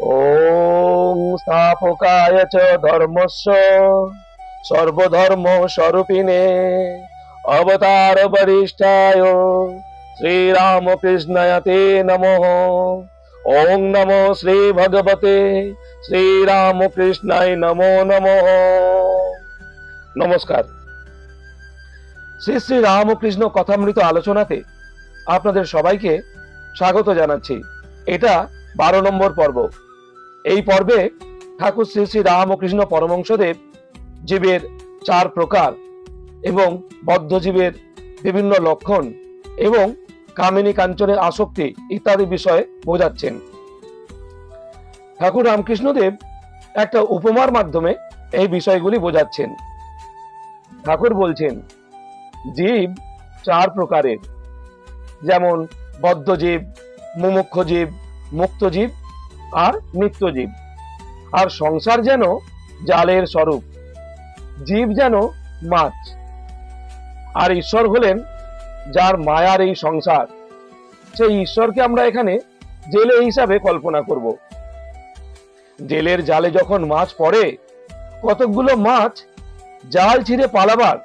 ওম স্থাপকায় চ ধর্মস্য সর্বধর্ম স্বরূপিণে অবতার বরিষ্ঠায় শ্রীরাম শ্রীরামকৃষ্ণয়তে নমঃ। ওম নমো শ্রী ভগবতে শ্রীরামকৃষ্ণায় নমো নমঃ। নমস্কার। শ্রী শ্রী রামকৃষ্ণ কথামৃত আলোচনাতে আপনাদের সবাইকে স্বাগত জানাচ্ছি। এটা বারো নম্বর পর্ব। এই পর্বে ঠাকুর শ্রী শ্রী রামকৃষ্ণ পরমংশদেব জীবের চার প্রকার এবং বদ্ধজীবের বিভিন্ন লক্ষণ এবং কামিনী কাঞ্চনের আসক্তি ইত্যাদি বিষয়ে বোঝাচ্ছেন। ঠাকুর রামকৃষ্ণদেব একটা উপমার মাধ্যমে এই বিষয়গুলি বোঝাচ্ছেন। ঠাকুর বলছেন, জীব চার প্রকারের। যেমন বদ্ধজীব মুমুক্ষ জীব মুক্ত জীব আর নিত্য জীব আর সংসার যেন জালের স্বরূপ, জীব যেন মাছ। আর ঈশ্বর হলেন যার মায়ার এই সংসার। সেই ঈশ্বরকে আমরা এখানে জেলে হিসাবে কল্পনা করব। জেলের জালে যখন মাছ পড়ে, কতকগুলো মাছ জাল ছিঁড়ে পালাবার,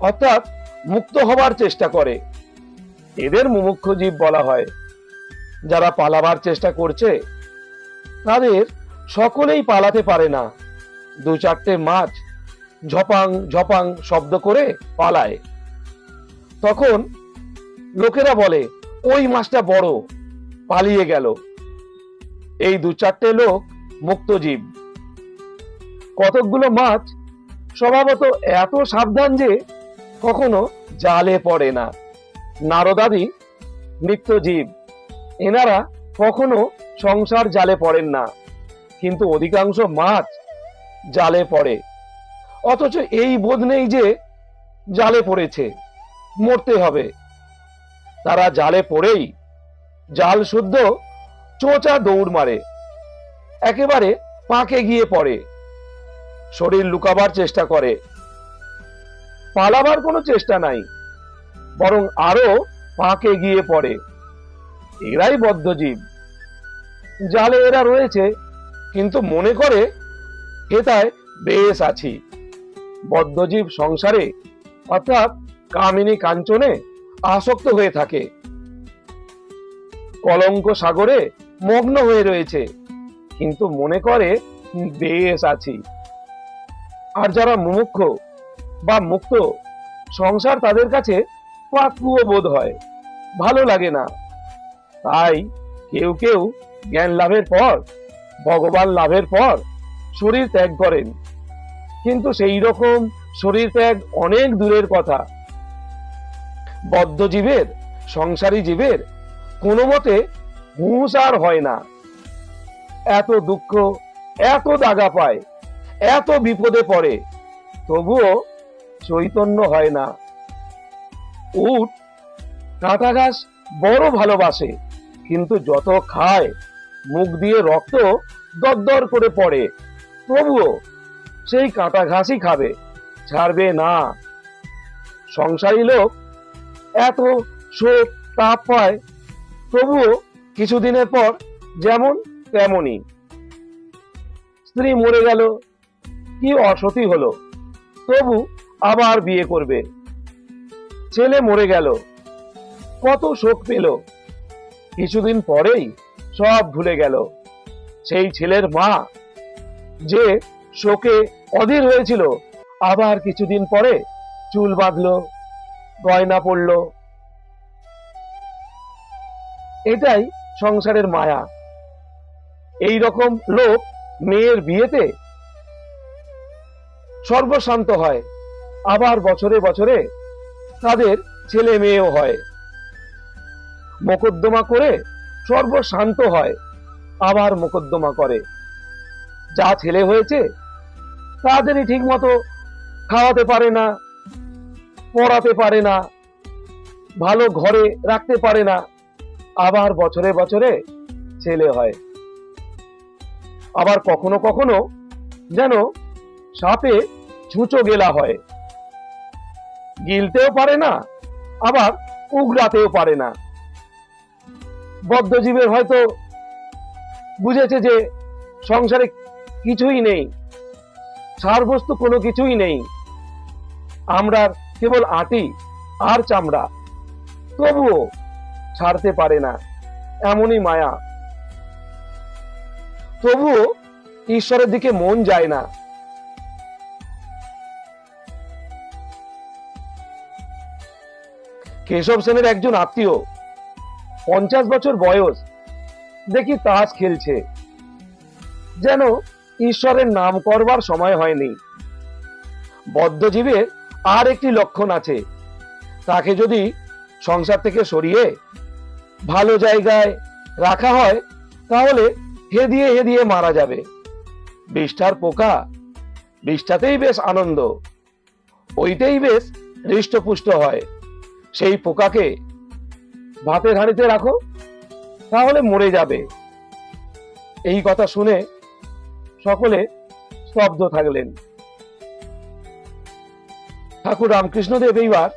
অর্থাৎ মুক্ত হবার চেষ্টা করে। এদের মুমুক্ষ জীব বলা হয়। যারা পালাবার চেষ্টা করছে তাদের সকলেই পালাতে পারে না। দু চারটে মাছ ঝপাং ঝপাং শব্দ করে পালায়। তখন লোকেরা বলে, ওই মাছটা বড়, পালিয়ে গেল। এই দু চারটে লোক মুক্ত জীব। কতকগুলো মাছ স্বভাবত এত সাবধান যে কখনো জালে পড়ে না। নারদাদি, নিত্য জীব, এনারা কখনো সংসার জালে পড়েন না, কিন্তু অধিকাংশ মাছ জালে পড়ে। অথচ এই বোধ নেই যে জালে পড়েছে, মরতে হবে। তারা জালে পড়েই জাল শুদ্ধ চোচা দৌড় মারে, একেবারে পাকে গিয়ে পড়ে। শরীর লুকাবার চেষ্টা করে। পালাবার কোনো চেষ্টা নাই, বরং আরও পাকে গিয়ে পড়ে। এরাই বদ্ধজীব জালে এরা রয়েছে, কিন্তু মনে করে হেতায় বেশ আছি। বদ্ধজীব সংসারে, অর্থাৎ কামিনী কাঞ্চনে আসক্ত হয়ে থাকে। কলঙ্ক সাগরে মগ্ন হয়ে রয়েছে, কিন্তু মনে করে বেশ আছি। আর যারা মুমুক্ষ বা মুক্ত, সংসার তাদের কাছে পাকুয় বোধ হয়, ভালো লাগে না। তাই কেউ কেউ জ্ঞান লাভের পর, ভগবান লাভের পর শরীর ত্যাগ করেন। কিন্তু সেই রকম শরীর ত্যাগ অনেক দূরের কথা। বদ্ধ জীবের, সংসারী জীবের কোনো মতে হুঁশ আর হয় না। এত দুঃখ, এত দাগা পায়, এত বিপদে পড়ে, তবুও চৈতন্য হয় না। উট, কাঁটা ঘাস বড় ভালোবাসে, কিন্তু যত খায় মুখ দিয়ে রক্ত দরদর করে পড়ে। তবুও সেই কাঁটা ঘাসই খাবে, ছাড়বে না। সংসারী লোক এত শোক তাপ পায়, তবুও কিছুদিনের পর যেমন তেমনই। স্ত্রী মরে গেল, কি অসতি হলো, তবু আবার বিয়ে করবে। ছেলে মরে গেল, কত শোক পেল। কিছুদিন পরেই সব ভুলে গেল। সেই ছেলের মা যে শোকে অধীর হয়েছিল, আবার কিছুদিন পরে চুল বাঁধলো, গয়না পড়ল এটাই সংসারের মায়া। এই রকম লোক মেয়ের বিয়েতে সর্বশান্ত হয়, আবার বছরে বছরে তাদের ছেলে মেয়েও হয়। মোকদ্দমা করে সর্বশান্ত হয়, আবার মোকদ্দমা করে। যা ছেলে হয়েছে তাদেরই ঠিক মতো খাওয়াতে পারে না, পড়াতে পারে না, ভালো ঘরে রাখতে পারে না, আবার বছরে বছরে ছেলে হয়। আবার কখনো কখনো যেন সাপে ছুঁচো গেলা হয়। গিলতেও পারে না, আবার উগড়াতেও পারে না। বদ্ধজীবের হয়তো বুঝেছে যে সংসারে কিছুই নেই সার বস্তু কোনো কিছুই নেই। আমরা কেবল আটি আর চামড়া। তবুও ছাড়তে পারে না, এমনই মায়া। তবুও ঈশ্বরের দিকে মন যায় না। কেশব সেনের একজন আত্মীয় পঞ্চাশ বছর বয়স। দেখি তাস খেলছে। যেন ঈশ্বরের নাম করবার সময় হয়নি। বদ্ধজীবের আর একটি লক্ষণ আছে। তাকে যদি সংসার থেকে সরিয়ে ভালো জায়গায় রাখা হয়, তাহলে হেদিয়ে হেদিয়ে মারা যাবে। বিষ্ঠার পোকা বিষ্ঠাতেই বেশ আনন্দ। ওইটাই বেশ হৃষ্টপুষ্ট হয়। সেই পোকাকে ভাতের হাঁড়িতে রাখো, তাহলে মরে যাবে। এই কথা শুনে সকলে স্তব্ধ থাকলেন। ঠাকুর রামকৃষ্ণদেব এইবার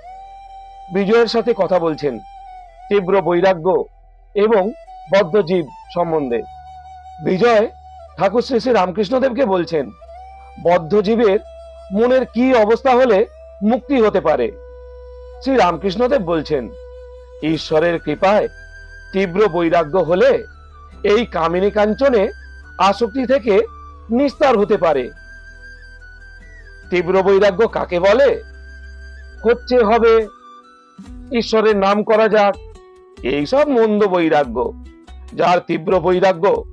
বিজয়ের সাথে কথা বলছেন, তীব্র বৈরাগ্য এবং বদ্ধজীব সম্বন্ধে। বিজয় ঠাকুর শ্রী শ্রী রামকৃষ্ণদেবকে বলছেন, বদ্ধজীবের মনের কি অবস্থা হলে মুক্তি হতে পারে? শ্রী রামকৃষ্ণদেব বলছেন ঈশ্বরের কৃপায় তীব্র বৈরাগ্য হলে এই কামিনী কাঞ্চনে আসক্তি থেকে নিস্তার হতে পারে। তীব্র বৈরাগ্য কাকে বলে? হচ্ছে হবে ঈশ্বরের নাম করা যাক। এইসব মন্দ বৈরাগ্য, যার তীব্র বৈরাগ্য,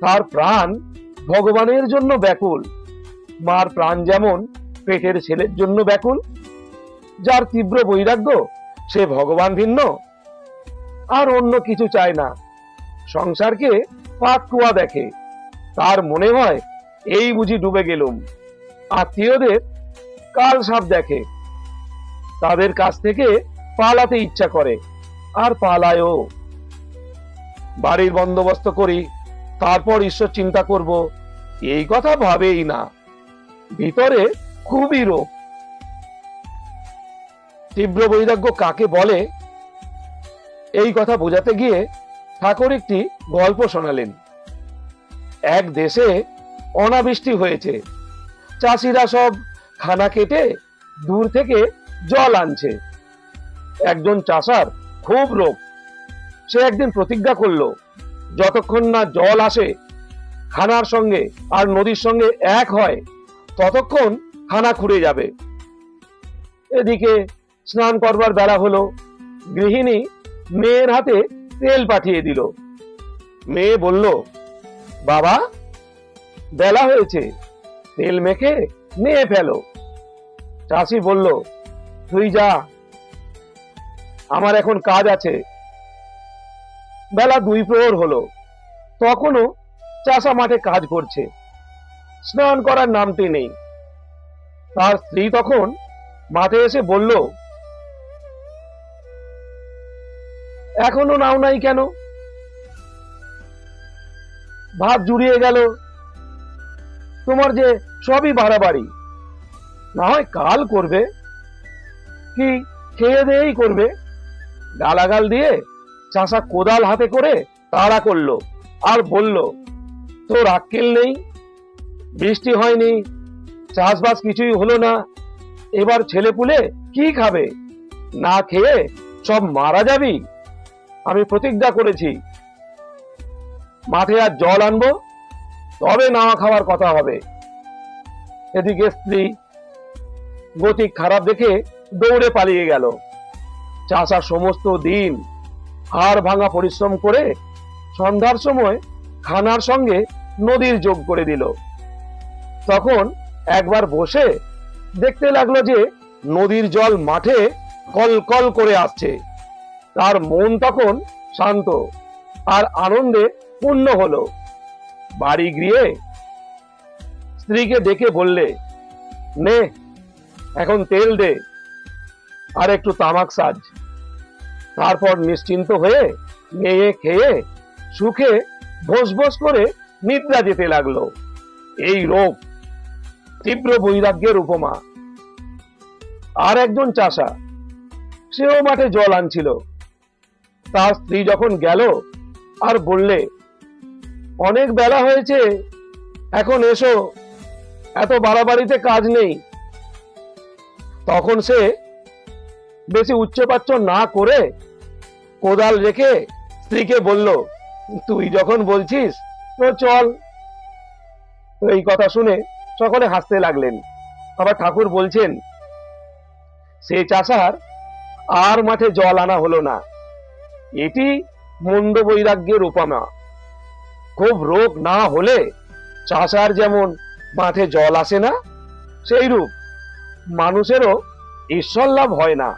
তার প্রাণ ভগবানের জন্য ব্যাকুল। মার প্রাণ যেমন পেটের ছেলের জন্য ব্যাকুল, যার তীব্র বৈরাগ্য সে ভগবান ভিন্ন, আর অন্য কিছু চায় না। সংসারকে পাক কুয়া দেখে। তার মনে হয়, এই বুঝি ডুবে গেলুম। আত্মীয়দের কাল সাপ দেখে। তাদের কাছ থেকে পালাতে ইচ্ছা করে, আর পালায়ও। বাড়ির বন্দোবস্ত করি, তারপর ঈশ্বর চিন্তা করব, এই কথা ভাবেই না। ভিতরে খুবই রোগ। তীব্র বৈরাগ্য কাকে বলে? এই কথা বোঝাতে গিয়ে ঠাকুর একটি গল্প শোনালেন। এক দেশে অনাবৃষ্টি হয়েছে। চাষিরা সব খানা কেটে দূর থেকে জল আনছে। একজন চাষার খুব রোগ। সে একদিন প্রতিজ্ঞা করল, যতক্ষণ না জল আসে, খানার সঙ্গে আর নদীর সঙ্গে এক হয়, ততক্ষণ খানা খুঁড়ে যাবে। এদিকে স্নান করবার বেলা হলো। গৃহিণী মেয়ের হাতে তেল পাঠিয়ে দিল। মেয়ে বলল, বাবা, বেলা হয়েছে, তেল মেখে নিয়ে ফেলো। চাষি বলল, তুই যা, আমার এখন কাজ আছে। বেলা দুই প্রহর হলো। তখনও চাষা মাঠে কাজ করছে। স্নান করার নামটি নেই। তার স্ত্রী তখন মাঠে এসে বলল এখনও নাও নাই কেন? ভাত জুড়িয়ে গেল। তোমার যে সবই বাড়াবাড়ি। না হয় কাল করবে। কি খেয়ে দিয়েই করবে? গালাগাল দিয়ে চাষা কোদাল হাতে করে তাড়া করল আর বলল, তোর আক্কেল নেই। বৃষ্টি হয়নি। চাষবাস কিছুই হলো না। এবার ছেলে পুলে কি খাবে? না খেয়ে সব মারা যাবি? আমি প্রতিজ্ঞা করেছি, মাঠে আর জল আনব, তবে নাওয়া খাওয়ার কথা হবে। এদিকে স্ত্রী গতি খারাপ দেখে দৌড়ে পালিয়ে গেল। চাষা সমস্ত দিন হাড় ভাঙা পরিশ্রম করে সন্ধ্যার সময় খানার সঙ্গে নদীর যোগ করে দিল। তখন একবার বসে দেখতে লাগল যে নদীর জল মাঠে কল কল করে আসছে। তার মন তখন শান্ত আর আনন্দে পূর্ণ হলো। বাড়ি গিয়ে স্ত্রীকে ডেকে বললে, নে, এখন তেল দে, আর একটু তামাক সাজ। তারপর নিশ্চিন্ত হয়ে মেয়ে খেয়ে সুখে ভোস ভোস করে নিদ্রা যেতে লাগল। এই রোগ তীব্র বৈরাগ্যের উপমা। আর একজন চাষা, সেও মাঠে জল আনছিল। তার স্ত্রী যখন গেল আর বললে, অনেক বেলা হয়েছে, এখন এসো, এত বাড়াবাড়িতে কাজ নেই। তখন সে বেশি উচ্চপাচ্য না করে কোদাল রেখে স্ত্রীকে বলল, তুই যখন বলছিস, তো চল। তো এই কথা শুনে সকলে হাসতে লাগলেন। আবার ঠাকুর বলছেন, সে চাষার আর মাঠে জল আনা হলো না। এটি মন্দ বৈরাগ্যের উপমা। খুব রোগ না হলে চাষার যেমন মাঠে জল আসে না সেই রূপ মানুষেরও ঈশ্বর লাভ হয় না।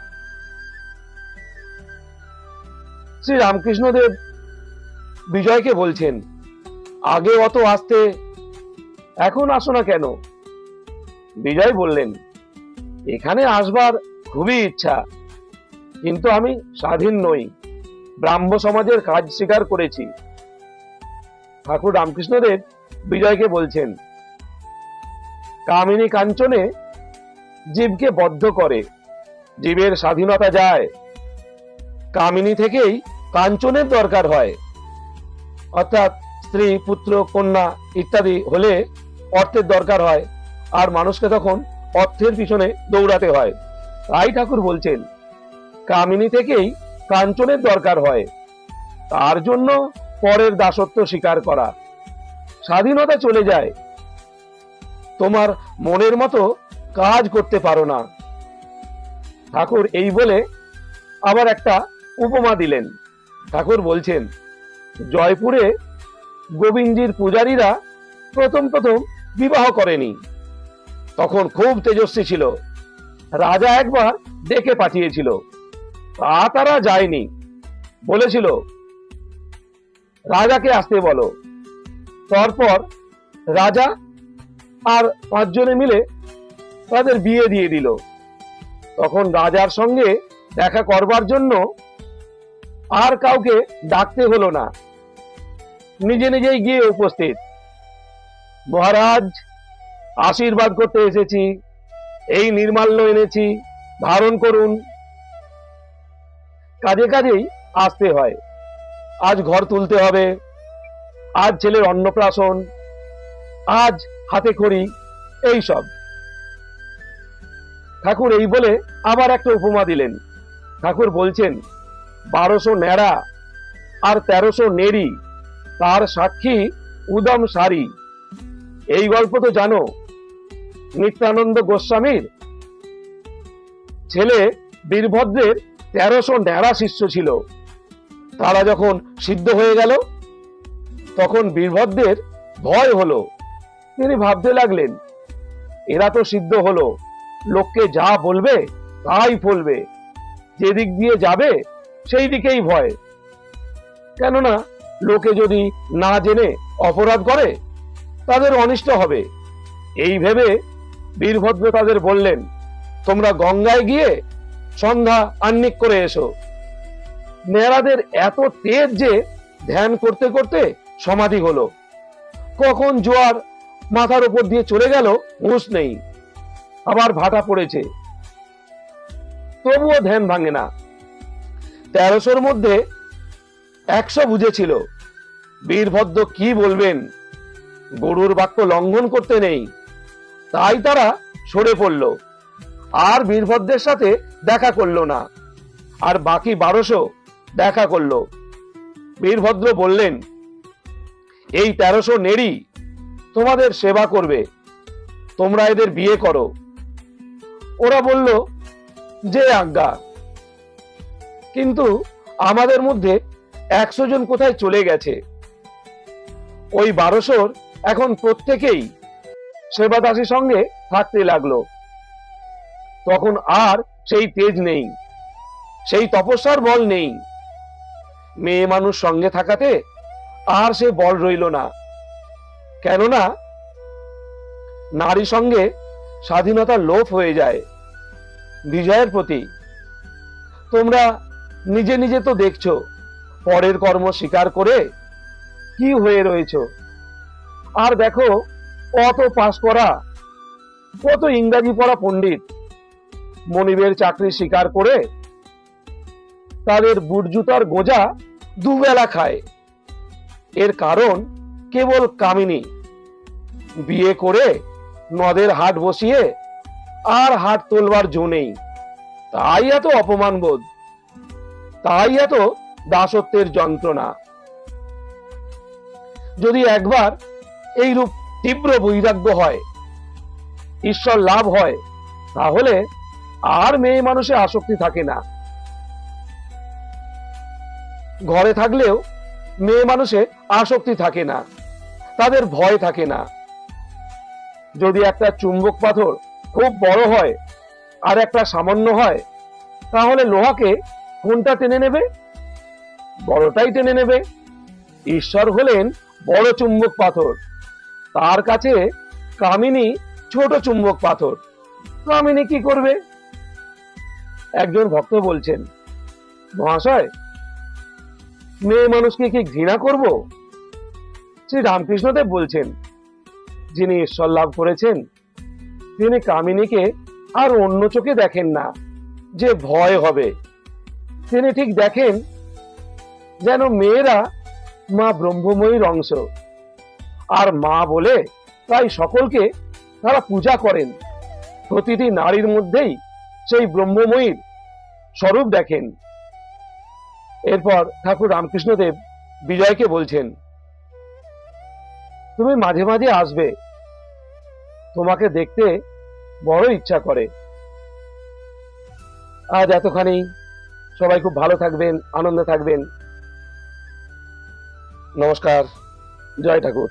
শ্রী রামকৃষ্ণদেব বিজয়কে বলছেন, আগে অত আসতে, এখন আসো না কেন? বিজয় বললেন, এখানে আসবার খুবই ইচ্ছা, কিন্তু আমি স্বাধীন নই। ব্রাহ্ম সমাজের কাজ স্বীকার করেছি। ঠাকুর রামকৃষ্ণদেব বিজয়কে বলছেন, কামিনী কাঞ্চনে জীবকে বদ্ধ করে, জীবের স্বাধীনতা যায়। কামিনী থেকেই কাঞ্চনের দরকার হয়। অর্থাৎ স্ত্রী, পুত্র, কন্যা ইত্যাদি হলে অর্থের দরকার হয়, আর মানুষকে তখন অর্থের পিছনে দৌড়াতে হয়। তাই ঠাকুর বলছেন, কামিনী থেকেই কাঞ্চনের দরকার হয়। তার জন্য পরের দাসত্ব স্বীকার করা। স্বাধীনতা চলে যায়। তোমার মনের মতো কাজ করতে পারো না। ঠাকুর এই বলে আবার একটা উপমা দিলেন। ঠাকুর বলছেন, জয়পুরে গোবিন্দজির পূজারীরা প্রথম প্রথম বিবাহ করেনি। তখন খুব তেজস্বী ছিল। রাজা একবার ডেকে পাঠিয়েছিল। তা তারা যায়নি। বলেছিল, রাজাকে আসতে বলো। তারপর রাজা আর পাঁচজনে মিলে তাদের বিয়ে দিয়ে দিল। তখন রাজার সঙ্গে দেখা করবার জন্য আর কাউকে ডাকতে হলো না। নিজে নিজেই গিয়ে উপস্থিত। মহারাজ, আশীর্বাদ করতে এসেছি। এই নির্মাল্য এনেছি। ধারণ করুন। কাজে কাজেই আসতে হয়। আজ ঘর তুলতে হবে, আজ ছেলের অন্নপ্রাশন, আজ হাতে খড়ি, এই সব। ঠাকুর এই বলে আবার একটা উপমা দিলেন। ঠাকুর বলছেন, বারোশো ন্যাড়া আর তেরোশো নেড়ি, তার সাক্ষী উদম সারি। এই গল্প তো জানো, নিত্যানন্দ গোস্বামীর। ছেলে বীরভদ্রের তেরোশো ন্যাড়া শিষ্য ছিল। তারা যখন সিদ্ধ হয়ে গেল, তখন বীরভদ্রের ভয় হলো। তিনি ভাবতে লাগলেন, এরা তো সিদ্ধ হলো, লোককে যা বলবে তাই ফলবে। যেদিক দিয়ে যাবে সেই দিকেই ভয়। কেননা, লোকে যদি না জেনে অপরাধ করে, তাদের অনিষ্ট হবে। এই ভেবে বীরভদ্র তাদের বললেন, তোমরা গঙ্গায় গিয়ে সন্ধ্যা আন্নিক করে এসো। নেড়াদের এত তেজ যে ধ্যান করতে করতে সমাধি হলো। কখন জোয়ার মাথার উপর দিয়ে চলে গেল হুঁশ নেই। আবার ভাটা পড়েছে। তবুও ধ্যান ভাঙে না। তেরোশোর মধ্যে একশো বুঝেছিল। বীরভদ্র কি বলবেন? গরুর বাক্য লঙ্ঘন করতে নেই। তাই তারা সরে পড়ল। আর বীরভদ্রের সাথে দেখা করল না। আর বাকি বারোশো দেখা করল। বীরভদ্র বললেন, এই তেরোশো নেড়ি তোমাদের সেবা করবে। তোমরা এদের বিয়ে করো। ওরা বলল, যে আজ্ঞা। কিন্তু আমাদের মধ্যে একশো জন কোথায় চলে গেছে? ওই বারোশোর এখন প্রত্যেকেই সেবাদাসীর সঙ্গে থাকতে লাগল। তখন আর সেই তেজ নেই, সেই তপস্যার বল নেই। মেয়ে মানুষ সঙ্গে থাকাতে আর সে বল রইল না। কেননা নারী সঙ্গে স্বাধীনতার লোপ হয়ে যায়, বিজয়ের প্রতি তোমরা নিজে নিজে তো দেখছ, পরের কর্ম স্বীকার করে কি হয়ে রয়েছ। আর দেখো কত পাশ করা, কত ইংরাজি পড়া পণ্ডিত। মনিবের চাকরি স্বীকার করে তাদের বুট জুতার গোজা দুবেলা খায়। এর কারণ কেবল কামিনী। বিয়ে করে নদের হাট বসিয়ে আর হাট তোলবার জো নেই। তাই এত অপমান বোধ। তাই এত দাসত্বের যন্ত্রণা। যদি একবার এইরূপ তীব্র বৈরাগ্য হয়, ঈশ্বর লাভ হয়, তাহলে আর মেয়ে মানুষে আসক্তি থাকে না। ঘরে থাকলেও মেয়ে মানুষে আসক্তি থাকে না, তাদের ভয় থাকে না। যদি একটা চুম্বক পাথর খুব বড় হয় আর একটা সামান্য হয়, তাহলে লোহাকে কোনটা টেনে নেবে? বড়টাই টেনে নেবে। ঈশ্বর হলেন বড় চুম্বক পাথর। তার কাছে কামিনী ছোট চুম্বক পাথর। কামিনী কি করবে? একজন ভক্ত বলছেন, মহাশয়, মেয়ে মানুষকে কি ঘৃণা করব? শ্রী রামকৃষ্ণদেব বলছেন, যিনি ঈশ্বর লাভ করেছেন, তিনি কামিনীকে আর অন্য চোখে দেখেন না, যে ভয় হবে। তিনি ঠিক দেখেন যেন মেয়েরা মা ব্রহ্মময়ীর অংশ, আর মা বলে প্রায় সকলকে তারা পূজা করেন। প্রতিটি নারীর মধ্যেই সেই ব্রহ্মময়ীর স্বরূপ দেখেন। এরপর ঠাকুর রামকৃষ্ণদেব বিজয়কে বলছেন, তুমি মাঝে মাঝে আসবে। তোমাকে দেখতে বড় ইচ্ছা করে। আজ এতখানি। সবাই খুব ভালো থাকবেন, আনন্দে থাকবেন। নমস্কার। জয় ঠাকুর।